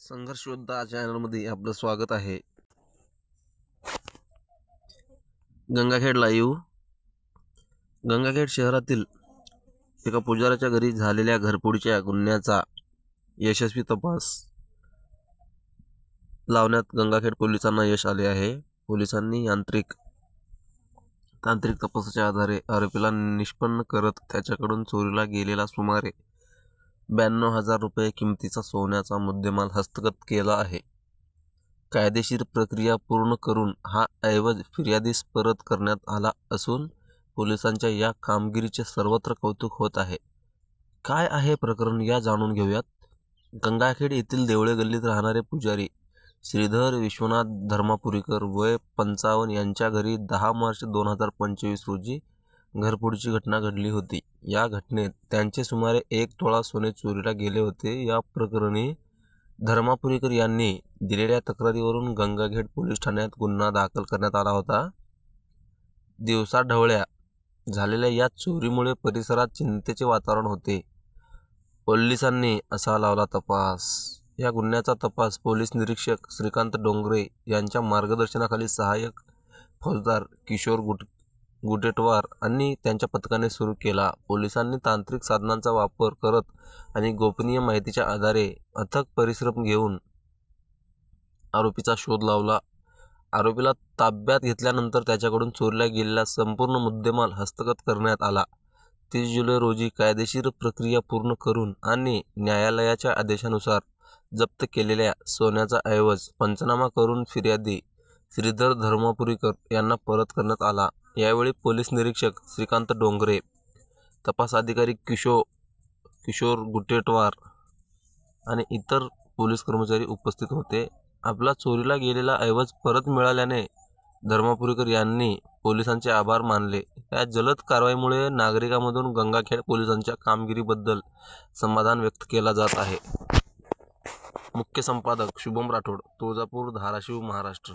संघर्ष योद्धा चॅनलमध्ये आपलं स्वागत आहे. गंगाखेड येऊ गंगाखेड शहरातील एका पुजाऱ्याच्या घरी झालेल्या घरपुडीच्या गुन्ह्याचा यशस्वी तपास लावण्यात गंगाखेड पोलिसांना यश आले आहे. पोलिसांनी यांत्रिक तांत्रिक तपासाच्या आधारे आरोपीला निष्पन्न करत त्याच्याकडून चोरीला गेलेला सुमारे ब्याण्णव हजार रुपये किमतीचा सोन्याचा मुद्देमाल हस्तगत केला आहे. कायदेशीर प्रक्रिया पूर्ण करून हा ऐवज फिर्यादीस परत करण्यात आला असून पोलिसांच्या या कामगिरीचे सर्वत्र कौतुक होत आहे. काय आहे प्रकरण या जाणून घेऊयात. गंगाखेड येथील देवळे गल्लीत राहणारे पुजारी श्रीधर विश्वनाथ धर्मापुरीकर वय पंचावन्न यांच्या घरी दहा मार्च दोन हजार पंचवीस रोजी घरफोडीची घटना घडली होती. या घटनेत त्यांचे सुमारे एक तोळा सोने चोरीला गेले होते. या प्रकरणी धर्मापुरीकर यांनी दिलेल्या तक्रारीवरून गंगाखेड पोलीस ठाण्यात गुन्हा दाखल करण्यात आला होता. दिवसाढवळ्या झालेल्या या चोरीमुळे परिसरात चिंतेचे वातावरण होते. पोलिसांनी असा लावला तपास. या गुन्ह्याचा तपास पोलीस निरीक्षक श्रीकांत डोंगरे यांच्या मार्गदर्शनाखाली सहाय्यक फौजदार किशोर गुट गुडेटवार आणि त्यांच्या पथकाने सुरू केला. पोलिसांनी तांत्रिक साधनांचा वापर करत आणि गोपनीय माहितीच्या आधारे अथक परिश्रम घेऊन आरोपीचा शोध लावला. आरोपीला ताब्यात घेतल्यानंतर त्याच्याकडून चोरीला गेलेला संपूर्ण मुद्देमाल हस्तगत करण्यात आला. तीस जुलै रोजी कायदेशीर प्रक्रिया पूर्ण करून आणि न्यायालयाच्या आदेशानुसार जप्त केलेल्या सोन्याचा ऐवज पंचनामा करून फिर्यादी श्रीधर धर्मापुरीकर यांना परत करण्यात आला. यावेळी पोलीस निरीक्षक श्रीकांत डोंगरे तपास अधिकारी किशो किशोर गुटेटवार आणि इतर पोलीस कर्मचारी उपस्थित होते. आपला चोरीला गेलेला ऐवज परत मिळाल्याने धर्मापुरीकर यांनी पोलिसांचे आभार मानले. या जलद कारवाईमुळे नागरिकांमधून गंगाखेड पोलिसांच्या कामगिरीबद्दल समाधान व्यक्त केला जात आहे. मुख्य संपादक शुभम राठोड तुळजापूर धाराशिव महाराष्ट्र.